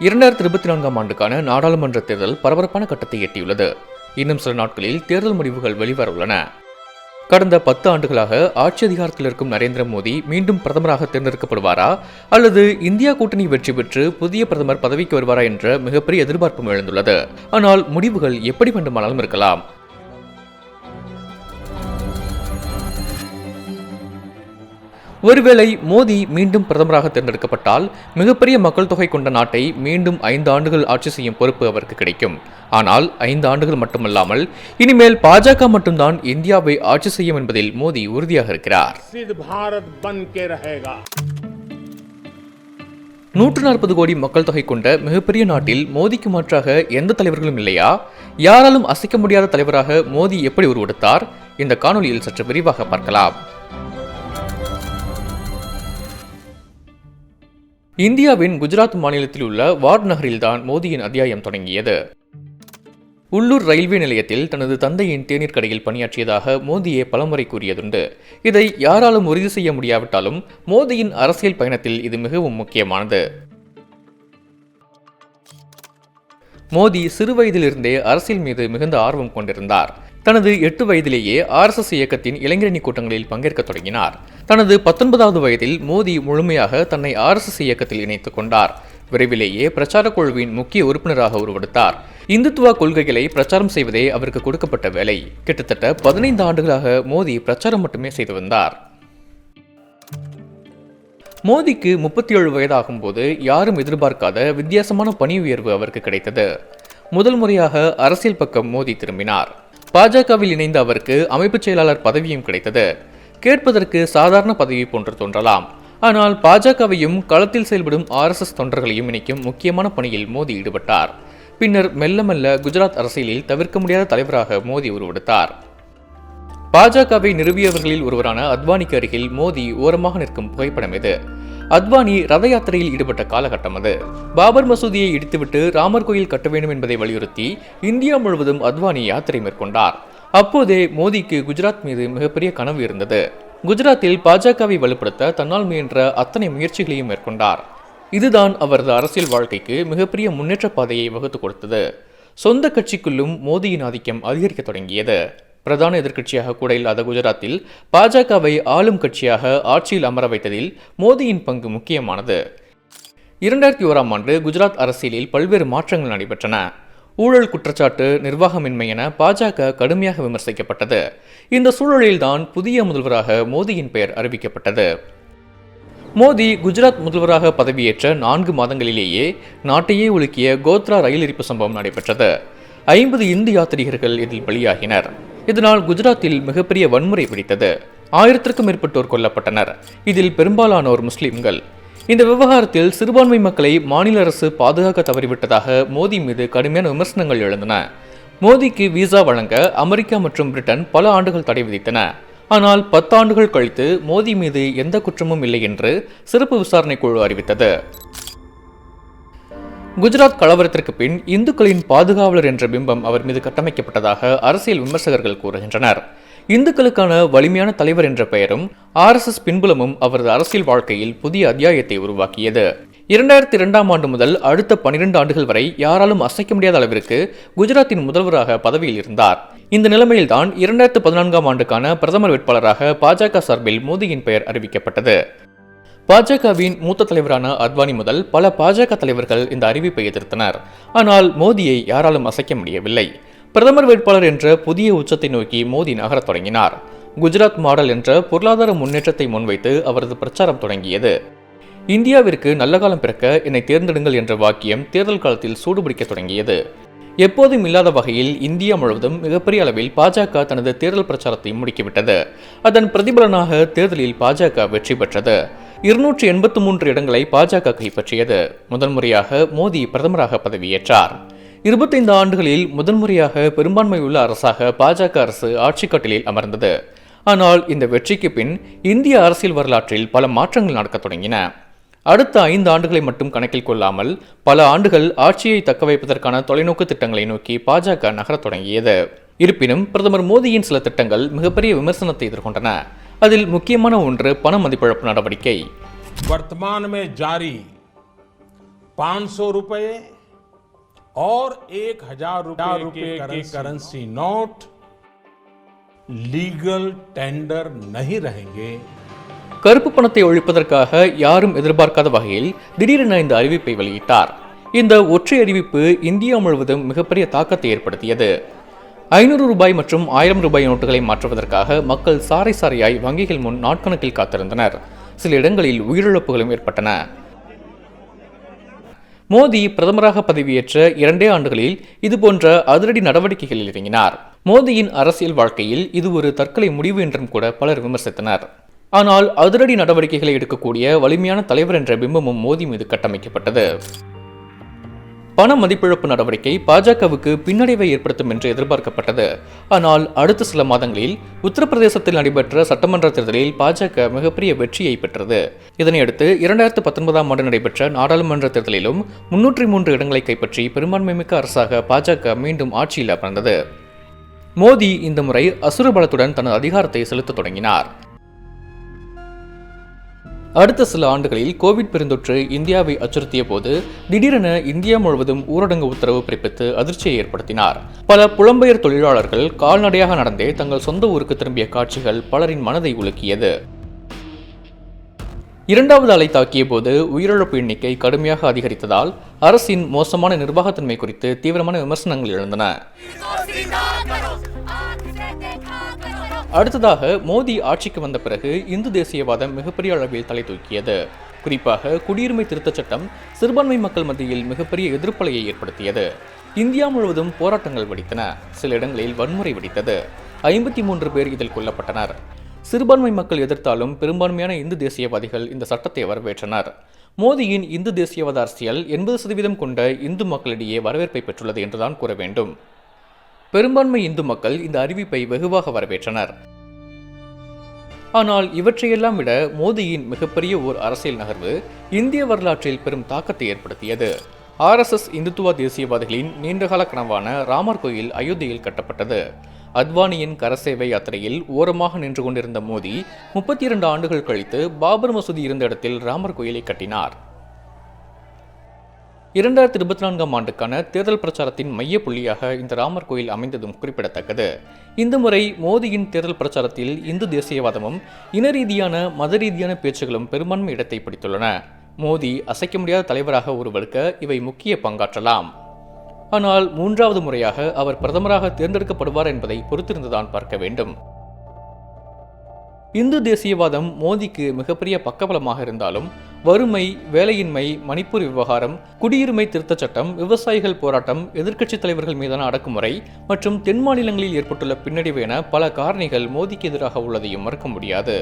இரண்டாயிரத்தி இருபத்தி நான்காம் ஆண்டுக்கான நாடாளுமன்ற தேர்தல் பரபரப்பான கட்டத்தை எட்டியுள்ளது. இன்னும் சில நாட்களில் தேர்தல் முடிவுகள் வெளிவர உள்ளன. கடந்த பத்து ஆண்டுகளாக ஆட்சி அதிகாரத்தில் இருக்கும் நரேந்திர மோடி மீண்டும் பிரதமராக தேர்ந்தெடுக்கப்படுவாரா? அல்லது இந்தியா கூட்டணி வெற்றி பெற்று புதிய பிரதமர் பதவிக்கு வருவாரா என்ற மிகப்பெரிய எதிர்பார்ப்பும் எழுந்துள்ளது. ஆனால் முடிவுகள் எப்படி வேண்டுமானாலும் இருக்கலாம். ஒருவேளை மோடி மீண்டும் பிரதமராக தேர்ந்தெடுக்கப்பட்டால் மிகப்பெரிய மக்கள் தொகை கொண்ட நாட்டை மீண்டும் ஐந்து ஆண்டுகள் ஆட்சி செய்யும் பொறுப்பு அவருக்கு கிடைக்கும். ஆனால் ஐந்து ஆண்டுகள் மட்டுமல்லாமல் இனிமேல் பாஜக மட்டும்தான் இந்தியாவை ஆட்சி செய்யும் என்பதில் மோடி உறுதியாக இருக்கிறார். நூற்று நாற்பது கோடி மக்கள் தொகை கொண்ட மிகப்பெரிய நாட்டில் மோடிக்கு மாற்றாக எந்த தலைவர்களும் இல்லையா? யாராலும் அசைக்க முடியாத தலைவராக மோடி எப்படி உருவெடுத்தார்? இந்த காணொலியில் சற்று விரிவாக பார்க்கலாம். இந்தியாவின் குஜராத் மாநிலத்தில் உள்ள வார்ட் நகரில்தான் மோடியின் அத்தியாயம் தொடங்கியது. உள்ளூர் ரயில்வே நிலையத்தில் தனது தந்தையின் தேநீர் கடையில் பணியாற்றியதாக மோடியே பலமுறை கூறியதுண்டு. இதை யாராலும் உறுதி செய்ய முடியாவிட்டாலும் மோடியின் அரசியல் பயணத்தில் இது மிகவும் முக்கியமானது. மோடி சிறு வயதிலிருந்தே அரசியல் மீது மிகுந்த ஆர்வம் கொண்டிருந்தார். தனது எட்டு வயதிலேயே ஆர்எஸ்எஸ் இயக்கத்தின் இளைஞரணி கூட்டங்களில் பங்கேற்க தொடங்கினார். தனது பத்தொன்பதாவது வயதில் மோடி முழுமையாக தன்னை ஆர்எஸ்எஸ் இயக்கத்தில் இணைத்துக் கொண்டார். விரைவிலேயே பிரச்சார குழுவின் முக்கிய உறுப்பினராக உருவெடுத்தார். இந்துத்துவ கொள்கைகளை பிரச்சாரம் செய்வதே அவருக்கு கொடுக்கப்பட்ட வேலை. கிட்டத்தட்ட பதினைந்து ஆண்டுகளாக மோடி பிரச்சாரம் மட்டுமே செய்து வந்தார். மோடிக்கு முப்பத்தி ஏழு வயதாகும் போது யாரும் எதிர்பார்க்காத வித்தியாசமான பணி உயர்வு அவருக்கு கிடைத்தது. முதல் முறையாக அரசியல் பக்கம் மோடி திரும்பினார். பாஜகவில் இணைந்த அவருக்கு அமைப்புச் செயலாளர் பதவியும் கிடைத்தது. கேட்பதற்கு சாதாரண பதவி போன்று தோன்றலாம். ஆனால் பாஜகவையும் களத்தில் செயல்படும் ஆர்எஸ்எஸ் தொண்டர்களையும் இணைக்கும் முக்கியமான பணியில் மோடி ஈடுபட்டார். பின்னர் மெல்ல மெல்ல குஜராத் அரசியலில் தவிர்க்க முடியாத தலைவராக மோடி உருவெடுத்தார். பாஜகவை நிறுவியவர்களில் ஒருவரான அத்வானிக்கு அருகில் மோடி ஓரமாக நிற்கும் புகைப்படம் இது. அத்வானி ரத யாத்திரையில் ஈடுபட்ட காலகட்டம் அது. பாபர் மசூதியை இடித்துவிட்டு ராமர் கோயில் கட்ட வேண்டும் என்பதை வலியுறுத்தி இந்தியா முழுவதும் அத்வானி யாத்திரை மேற்கொண்டார். அப்போதே மோடிக்கு குஜராத் மீது மிகப்பெரிய கனவு இருந்தது. குஜராத்தில் பாஜகவை வலுப்படுத்த தன்னால் முயன்ற அத்தனை முயற்சிகளையும் மேற்கொண்டார். இதுதான் அவரது அரசியல் வாழ்க்கைக்கு மிகப்பெரிய முன்னேற்ற பாதையை வகுத்து கொடுத்தது. சொந்த கட்சிக்குள்ளும் மோடியின் ஆதிக்கம் அதிகரிக்க தொடங்கியது. பிரதான எதிர்க்கட்சியாக கூட இல்லாத குஜராத்தில் பாஜகவை ஆளும் கட்சியாக ஆட்சியில் அமர வைத்ததில் மோடியின் பங்கு முக்கியமானது. இரண்டாயிரத்தி ஓராம் ஆண்டு குஜராத் அரசியலில் பல்வேறு மாற்றங்கள் நடைபெற்றன. ஊழல் குற்றச்சாட்டு நிர்வாகமின்மை என பாஜக கடுமையாக விமர்சிக்கப்பட்டது. இந்த சூழலில்தான் புதிய முதல்வராக மோடியின் பெயர் அறிவிக்கப்பட்டது. மோடி குஜராத் முதல்வராக பதவியேற்ற நான்கு மாதங்களிலேயே நாட்டையே உலுக்கிய கோத்ரா ரயில் எரிப்பு சம்பவம் நடைபெற்றது. ஐம்பது இந்து யாத்ரீகர்கள் இதில் பலியாகினர். இதனால் குஜராத்தில் மிகப்பெரிய வன்முறை பிடித்தது. ஆயிரத்திற்கும் மேற்பட்டோர் கொல்லப்பட்டனர். இதில் பெரும்பாலானோர் முஸ்லிம்கள். இந்த விவகாரத்தில் சிறுபான்மை மக்களை மாநில அரசு பாதுகாக்க தவறிவிட்டதாக மோடி மீது கடுமையான விமர்சனங்கள் எழுந்தன. மோடிக்கு விசா வழங்க அமெரிக்கா மற்றும் பிரிட்டன் பல ஆண்டுகள் தடை விதித்தன. ஆனால் பத்தாண்டுகள் கழித்து மோடி மீது எந்த குற்றமும் இல்லை என்று சிறப்பு விசாரணை குழு அறிவித்தது. குஜராத் கலவரத்திற்கு பின் இந்துக்களின் பாதுகாவலர் என்ற பிம்பம் அவர் மீது கட்டமைக்கப்பட்டதாக அரசியல் விமர்சகர்கள் கூறுகின்றனர். இந்துக்களுக்கான வலிமையான தலைவர் என்ற பெயரும் ஆர்எஸ்எஸ் பின்புலமும் அவரது அரசியல் வாழ்க்கையில் புதிய அத்தியாயத்தை உருவாக்கியது. இரண்டாயிரத்தி இரண்டாம் ஆண்டு முதல் அடுத்த பனிரெண்டு ஆண்டுகள் வரை யாராலும் அசைக்க முடியாத அளவிற்கு குஜராத்தின் முதல்வராக பதவியில் இருந்தார். இந்த நிலைமையில்தான் இரண்டாயிரத்து பதினான்காம் ஆண்டுக்கான பிரதமர் வேட்பாளராக பாஜக சார்பில் மோடியின் பெயர் அறிவிக்கப்பட்டது. பாஜகவின் மூத்த தலைவரான அத்வானி முதல் பல பாஜக தலைவர்கள் இந்த அறிவிப்பை எதிர்த்தனர். ஆனால் மோடியை யாராலும் அசைக்க முடியவில்லை. பிரதமர் வேட்பாளர் என்ற புதிய உச்சத்தை நோக்கி மோடி நகரத் தொடங்கினார். குஜராத் மாடல் என்ற பொருளாதார முன்னேற்றத்தை முன்வைத்து அவரது பிரச்சாரம் தொடங்கியது. இந்தியாவிற்கு நல்ல காலம் பிறக்க என்னை தேர்ந்தெடுங்கள் என்ற வாக்கியம் தேர்தல் காலத்தில் சூடுபிடிக்க தொடங்கியது. எப்போதும் இல்லாத வகையில் இந்தியா முழுவதும் மிகப்பெரிய அளவில் பாஜக தனது தேர்தல் பிரச்சாரத்தை முடுக்கிவிட்டது. அதன் பிரதிபலனாக தேர்தலில் பாஜக வெற்றி பெற்றது. இருநூற்றி எண்பத்து மூன்று இடங்களை பாஜக கைப்பற்றியது. முதன்முறையாக மோடி பிரதமராக பதவியேற்றார். இருபத்தைந்து ஆண்டுகளில் முதன்முறையாக பெரும்பான்மை உள்ள அரசாக பாஜக அரசு ஆட்சிக்கட்டிலில் அமர்ந்தது. ஆனால் இந்த வெற்றிக்கு பின் இந்திய அரசியல் வரலாற்றில் பல மாற்றங்கள் நடக்கத் தொடங்கின. அடுத்த ஐந்து ஆண்டுகளை மட்டும் கணக்கில் கொள்ளாமல் பல ஆண்டுகள் ஆட்சியை தக்க வைப்பதற்கான தொலைநோக்கு திட்டங்களை நோக்கி பாஜக நகரத் தொடங்கியது. இருப்பினும் பிரதமர் மோடியின் சில திட்டங்கள் மிகப்பெரிய விமர்சனத்தை எதிர்கொண்டன. அதில் முக்கியமான ஒன்று பண மதிப்பிழப்பு நடவடிக்கை वर्तमान में जारी 500 रुपए और एक हजार रुपए की करेंसी नोट लीगल टेंडर नहीं रहेंगे கருப்பு பணத்தை ஒழிப்பதற்காக யாரும் எதிர்பார்க்காத வகையில் திடீரென இந்த அறிவிப்பை வெளியிட்டார் இந்த ஒற்றை அறிவிப்பு இந்தியா முழுவதும் மிகப்பெரிய தாக்கத்தை ஏற்படுத்தியது ஐநூறு ரூபாய் மற்றும் ஆயிரம் ரூபாய் நோட்டுகளை மாற்றுவதற்காக மக்கள் சாறை சாரையாய் வங்கிகள் முன் நாட்கணக்கில் காத்திருந்தனர். சில இடங்களில் உயிரிழப்புகளும் ஏற்பட்டன. மோடி பிரதமராக பதவியேற்ற இரண்டே ஆண்டுகளில் இதுபோன்ற அதிரடி நடவடிக்கைகளில் இறங்கினார். மோடியின் அரசியல் வாழ்க்கையில் இது ஒரு தற்கொலை முடிவு என்றும் கூட பலர் விமர்சித்தனர். ஆனால் அதிரடி நடவடிக்கைகளை எடுக்கக்கூடிய வலிமையான தலைவர் என்ற பிம்பமும் மோடி மீது கட்டமைக்கப்பட்டது. பண மதிப்பிழப்பு நடவடிக்கை பாஜகவுக்கு பின்னடைவை ஏற்படுத்தும் என்று எதிர்பார்க்கப்பட்டது. ஆனால் அடுத்த சில மாதங்களில் உத்தரப்பிரதேசத்தில் நடைபெற்ற சட்டமன்ற தேர்தலில் பாஜக மிகப்பெரிய வெற்றியை பெற்றது. இதனையடுத்து இரண்டாயிரத்து பத்தொன்பதாம் ஆண்டு நடைபெற்ற நாடாளுமன்ற தேர்தலிலும் முன்னூற்றி மூன்று இடங்களை கைப்பற்றி பெரும்பான்மைமிக்க அரசாக பாஜக மீண்டும் ஆட்சியில் அமர்ந்தது. மோடி இந்த முறை அசுர பலத்துடன் தனது அதிகாரத்தை செலுத்த தொடங்கினார். அடுத்த சில ஆண்டுகளில் கோவிட் பெருந்தொற்று இந்தியாவை அச்சுறுத்திய போது திடீரென இந்தியா முழுவதும் ஊரடங்கு உத்தரவு பிறப்பித்து அதிர்ச்சியை ஏற்படுத்தினார். பல புலம்பெயர் தொழிலாளர்கள் கால்நடையாக நடந்தே தங்கள் சொந்த ஊருக்கு திரும்பிய காட்சிகள் பலரின் மனதை உலுக்கியது. இரண்டாவது அலை தாக்கிய போது உயிரிழப்பு எண்ணிக்கை கடுமையாக அதிகரித்ததால் அரசின் மோசமான நிர்வாகத்தன்மை குறித்து தீவிரமான விமர்சனங்கள் எழுந்தன. அடுத்ததாக மோடி ஆட்சிக்கு வந்த பிறகு இந்து தேசியவாதம் மிகப்பெரிய அளவில் தலை தூக்கியது. குறிப்பாக குடியுரிமை திருத்தச் சட்டம் சிறுபான்மை மக்கள் மத்தியில் மிகப்பெரிய எதிர்ப்பலையை ஏற்படுத்தியது. இந்தியா முழுவதும் போராட்டங்கள் வெடித்தன. சில இடங்களில் வன்முறை வெடித்தது. ஐம்பத்தி மூன்று பேர் இதில் கொல்லப்பட்டனர். சிறுபான்மை மக்கள் எதிர்த்தாலும் பெரும்பான்மையான இந்து தேசியவாதிகள் இந்த சட்டத்தை வரவேற்றனர். மோடியின் இந்து தேசியவாத அரசியல் எண்பது சதவீதம் கொண்ட இந்து மக்களிடையே வரவேற்பை பெற்றுள்ளது என்றுதான் கூற வேண்டும். பெரும்பான்மை இந்து மக்கள் இந்த அறிவிப்பை வெகுவாக வரவேற்றனர். ஆனால் இவற்றையெல்லாம் விட மோடியின் மிகப்பெரிய ஓர் அரசியல் நகர்வு இந்திய வரலாற்றில் பெரும் தாக்கத்தை ஏற்படுத்தியது. ஆர்எஸ்எஸ் இந்துத்துவ தேசியவாதிகளின் நீண்டகால கனவான ராமர் கோயில் அயோத்தியில் கட்டப்பட்டது. அத்வானியின் கரசேவை யாத்திரையில் ஓரமாக நின்று கொண்டிருந்த மோடி முப்பத்தி இரண்டு ஆண்டுகள் கழித்து பாபர் மசூதி இருந்த இடத்தில் ராமர் கோயிலை கட்டினார். இரண்டாயிரத்தி இருபத்தி நான்காம் ஆண்டுக்கான தேர்தல் பிரச்சாரத்தின் மைய புள்ளியாக இந்த ராமர் கோயில் அமைந்ததும் குறிப்பிடத்தக்கது. இந்த முறை மோடியின் தேர்தல் பிரச்சாரத்தில் இந்து தேசியவாதமும் இன ரீதியான மத ரீதியான பேச்சுகளும் பெரும்பான்மை இடத்தை பிடித்துள்ளன. மோடி அசைக்க முடியாத தலைவராக உருவெடுக்க இவை முக்கிய பங்காற்றலாம். ஆனால் மூன்றாவது முறையாக அவர் பிரதமராக தேர்ந்தெடுக்கப்படுவார் என்பதை பொறுத்திருந்துதான் பார்க்க வேண்டும். இந்து தேசியவாதம் மோதிக்கு மிகப்பெரிய பக்கபலமாக இருந்தாலும் வறுமை வேலையின்மை மணிப்பூர் விவகாரம் குடியுரிமை திருத்தச் சட்டம் விவசாயிகள் போராட்டம் எதிர்க்கட்சித் தலைவர்கள் மீதான அடக்குமுறை மற்றும் தென் மாநிலங்களில் ஏற்பட்டுள்ள பின்னடைவு என பல காரணிகள் மோதிக்கு எதிராக உள்ளதையும் மறுக்க முடியாது.